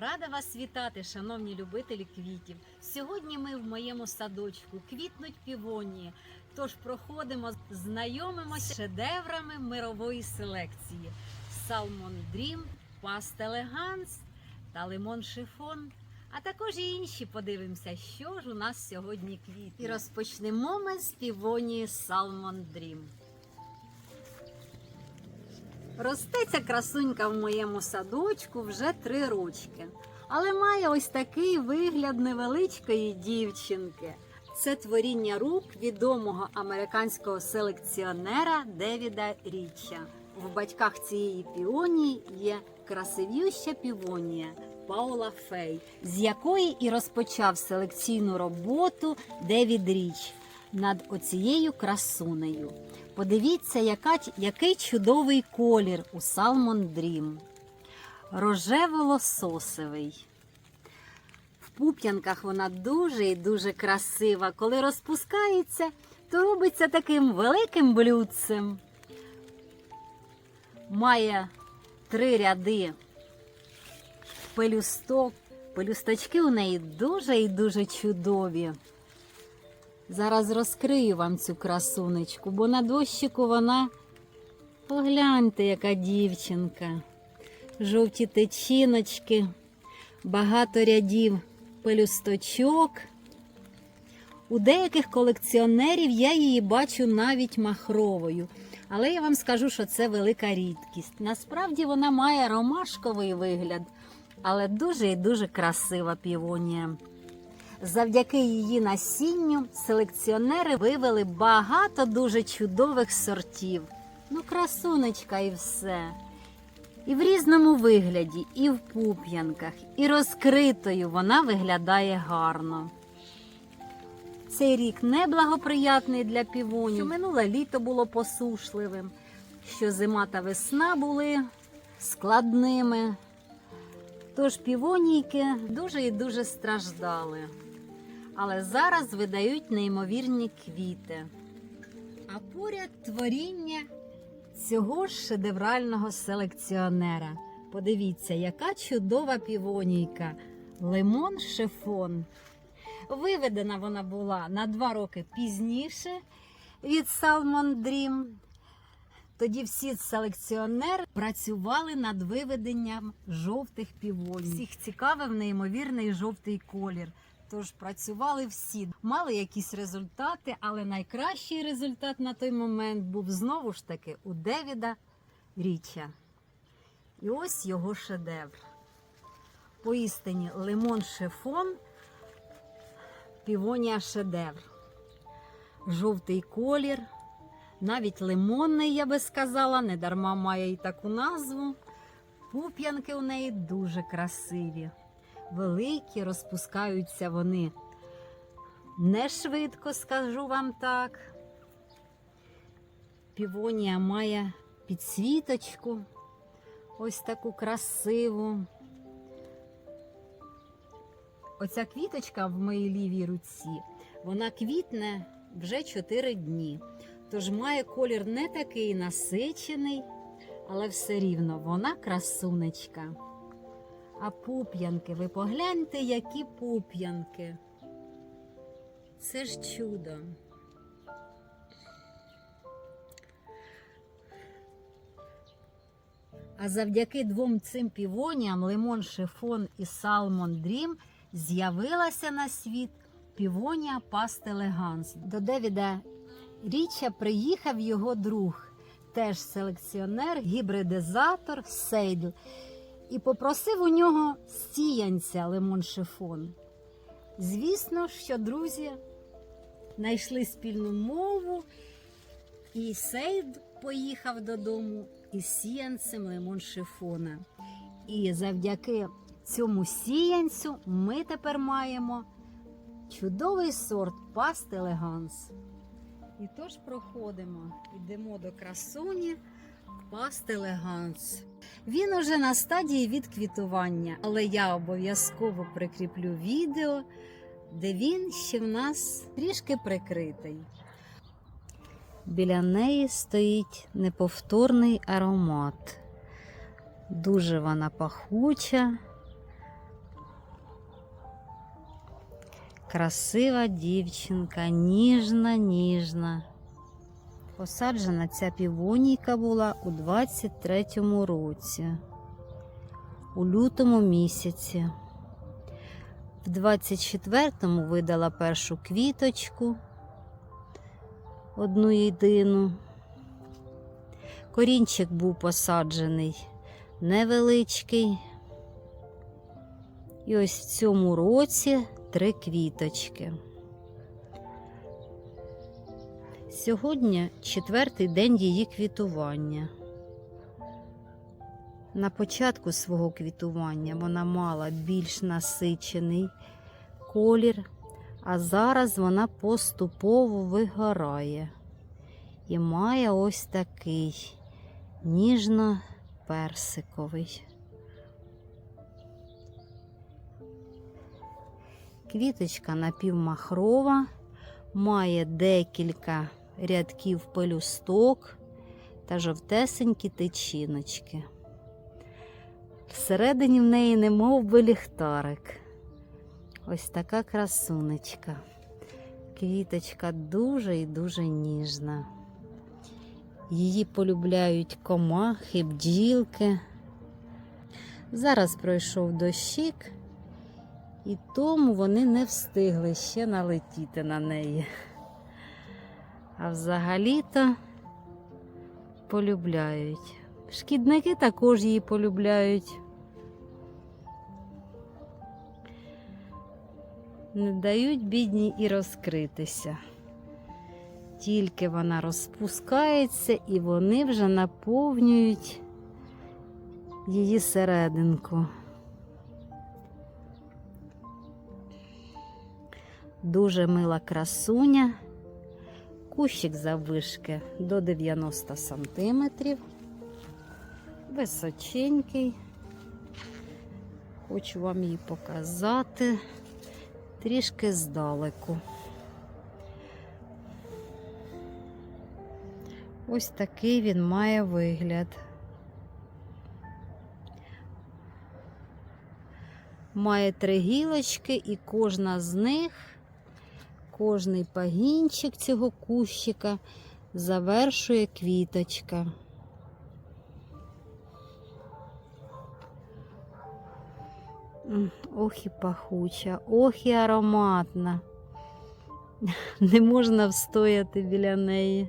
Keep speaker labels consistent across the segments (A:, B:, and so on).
A: Рада вас вітати, шановні любителі квітів. Сьогодні ми в моєму садочку квітнуть півонії. Тож проходимо, знайомимося з шедеврами мирової селекції: Dream, Past Elegance та Лимон Шифон. А також і інші подивимося, що ж у нас сьогодні квіт. І розпочнемо ми з півонії Salmon Dream. Росте ця красунька в моєму садочку вже три рочки, але має ось такий вигляд невеличкої дівчинки. Це творіння рук відомого американського селекціонера Девіда Річа. В батьках цієї піонії є красивюща півонія Паула Фей, з якої і розпочав селекційну роботу Девід Річ над оцією красунею. Подивіться, яка, який чудовий колір у Salmon Dream. Рожево-лососевий. В пуп'янках вона дуже і дуже красива. Коли розпускається, то робиться таким великим блюдцем. Має три ряди пелюсток. Пелюсточки у неї дуже і дуже чудові. Зараз розкрию вам цю красунечку, бо на дощику вона. Погляньте, яка дівчинка. Жовті течіночки, багато рядів пелюсточок. У деяких колекціонерів я її бачу навіть махровою. Але я вам скажу, що це велика рідкість. Насправді вона має ромашковий вигляд, але дуже і дуже красива півонія. Завдяки її насінню селекціонери вивели багато дуже чудових сортів. Ну, красунечка і все. І в різному вигляді, і в пуп'янках, і розкритою вона виглядає гарно. Цей рік неблагоприятний для півонів. Минуле літо було посушливим, що зима та весна були складними. Тож півонійки дуже і дуже страждали. Але зараз видають неймовірні квіти. А поряд творіння цього шедеврального селекціонера. Подивіться, яка чудова півонійка. Лимон шифон. Виведена вона була на два роки пізніше від Salmon Dream. Тоді всі селекціонери працювали над виведенням жовтих півоній. Всіх цікавив неймовірний жовтий колір. Тож працювали всі, мали якісь результати, але найкращий результат на той момент був знову ж таки у Девіда Річа. І ось його шедевр. Поістині лимон шифон, півонія шедевр. Жовтий колір, навіть лимонний, я би сказала, недарма має і таку назву. Пуп'янки у неї дуже красиві великі, розпускаються вони не швидко, скажу вам так. Півонія має підсвіточку, ось таку красиву. Оця квіточка в моїй лівій руці, вона квітне вже 4 дні. Тож має колір не такий насичений, але все рівно вона красунечка. А пуп'янки, ви погляньте, які пуп'янки. Це ж чудо. А завдяки двом цим півоніям Лимон Шифон і Салмон Дрім з'явилася на світ півонія Паст Елеганс. До Девіда Річа приїхав його друг, теж селекціонер, гібридизатор Сейдл і попросив у нього сіянця лимон шифон. Звісно, що друзі знайшли спільну мову, і Сейд поїхав додому із сіянцем лимон шифона. І завдяки цьому сіянцю ми тепер маємо чудовий сорт паст елеганс. І тож проходимо, йдемо до красуні Паст елеганс. Він уже на стадії відквітування, але я обов'язково прикріплю відео, де він ще в нас трішки прикритий. Біля неї стоїть неповторний аромат. Дуже вона пахуча, красива дівчинка, ніжна, ніжна. Посаджена ця півонійка була у 23-му році, у лютому місяці. В 24-му видала першу квіточку, одну єдину. Корінчик був посаджений невеличкий. І ось в цьому році три квіточки. Сьогодні четвертий день її квітування. На початку свого квітування вона мала більш насичений колір, а зараз вона поступово вигорає і має ось такий ніжно-персиковий. Квіточка напівмахрова, має декілька рядків пелюсток та жовтесенькі тичиночки. Всередині в неї немов би ліхтарик. Ось така красунечка. Квіточка дуже і дуже ніжна. Її полюбляють комахи, бджілки. Зараз пройшов дощик, і тому вони не встигли ще налетіти на неї. А взагалі-то полюбляють. Шкідники також її полюбляють. Не дають бідні і розкритися. Тільки вона розпускається, і вони вже наповнюють її серединку. Дуже мила красуня. Кущик заввишки до 90 сантиметрів. Височенький. Хочу вам її показати трішки здалеку. Ось такий він має вигляд. Має три гілочки, і кожна з них, кожний пагінчик цього кущика завершує квіточка. Ох і пахуча, ох і ароматна. Не можна встояти біля неї.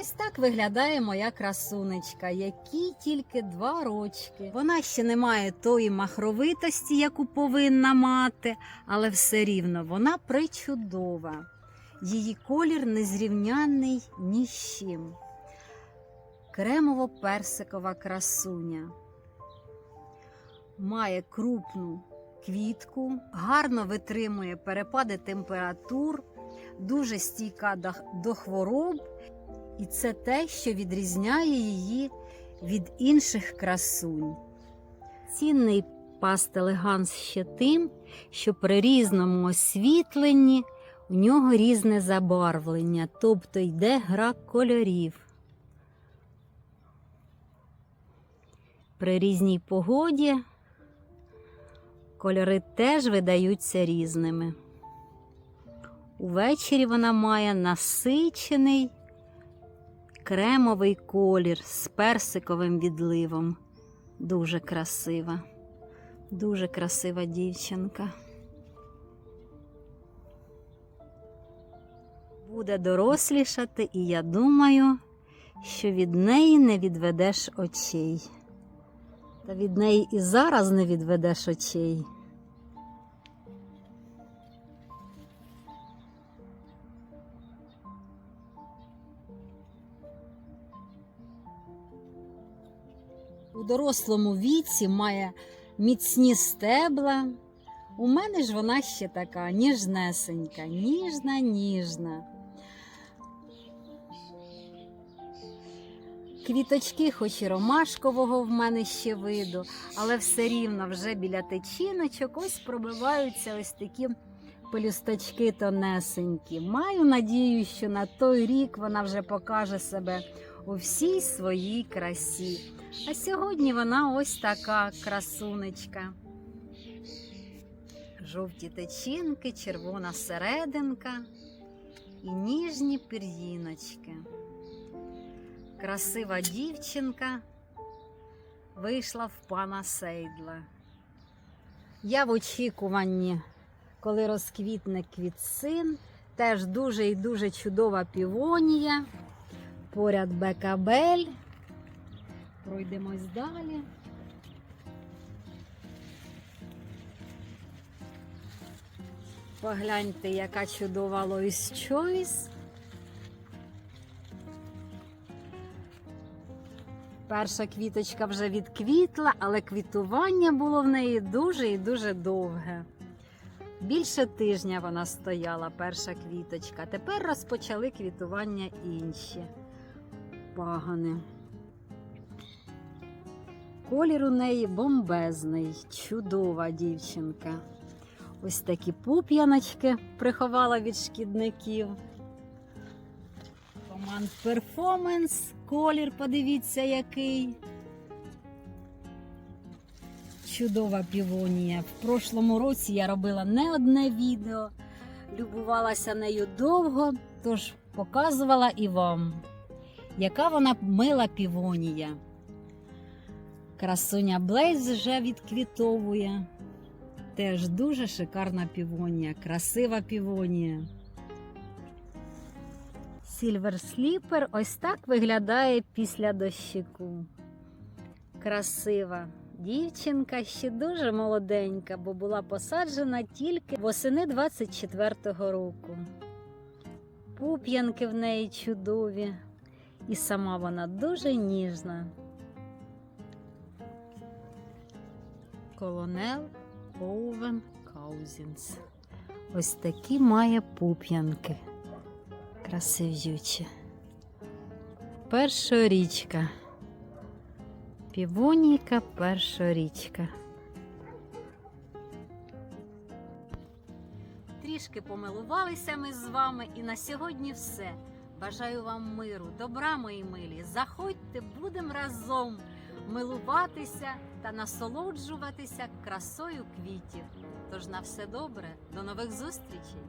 A: Ось так виглядає моя красунечка, які тільки два рочки. Вона ще не має тої махровитості, яку повинна мати, але все рівно вона причудова. Її колір незрівнянний ні з чим. Кремово-персикова красуня. Має крупну квітку, гарно витримує перепади температур, дуже стійка до, до хвороб. І це те, що відрізняє її від інших красунь. Цінний пастелеганс ще тим, що при різному освітленні у нього різне забарвлення, тобто йде гра кольорів. При різній погоді кольори теж видаються різними. Увечері вона має насичений кремовий колір з персиковим відливом. Дуже красива, дуже красива дівчинка. Буде дорослішати, і я думаю, що від неї не відведеш очей. Та від неї і зараз не відведеш очей. У дорослому віці має міцні стебла. У мене ж вона ще така ніжнесенька, ніжна, ніжна. Квіточки, хоч і ромашкового в мене ще виду, але все рівно вже біля течіночок ось пробиваються ось такі пелюсточки тонесенькі. Маю надію, що на той рік вона вже покаже себе у всій своїй красі. А сьогодні вона ось така красунечка. жовті течінки, червона серединка і ніжні пір'їночки. Красива дівчинка вийшла в пана Сейдла. Я в очікуванні, коли розквітне квітсин, теж дуже і дуже чудова півонія. Поряд бекабель. Пройдемось далі. Погляньте, яка чудова Лоїс Чойс. Перша квіточка вже відквітла, але квітування було в неї дуже і дуже довге. Більше тижня вона стояла, перша квіточка. Тепер розпочали квітування інші пагани. Колір у неї бомбезний, чудова дівчинка. Ось такі пуп'яночки приховала від шкідників. Команд перформанс. Колір, подивіться, який. Чудова півонія. В прошлому році я робила не одне відео, любувалася нею довго, тож показувала і вам, яка вона мила півонія. Красуня Блейз вже відквітовує. Теж дуже шикарна півонія, красива півонія. Сільвер сліпер ось так виглядає після дощику. Красива дівчинка ще дуже молоденька, бо була посаджена тільки восени 24-го року. Пуп'янки в неї чудові, і сама вона дуже ніжна. Колонел Оувен Каузінс. Ось такі має пуп'янки. Красивючі. Першорічка. Півоніка першорічка. Трішки помилувалися ми з вами і на сьогодні все. Бажаю вам миру, добра, мої милі. Заходьте, будемо разом милуватися та насолоджуватися красою квітів. Тож на все добре, до нових зустрічей!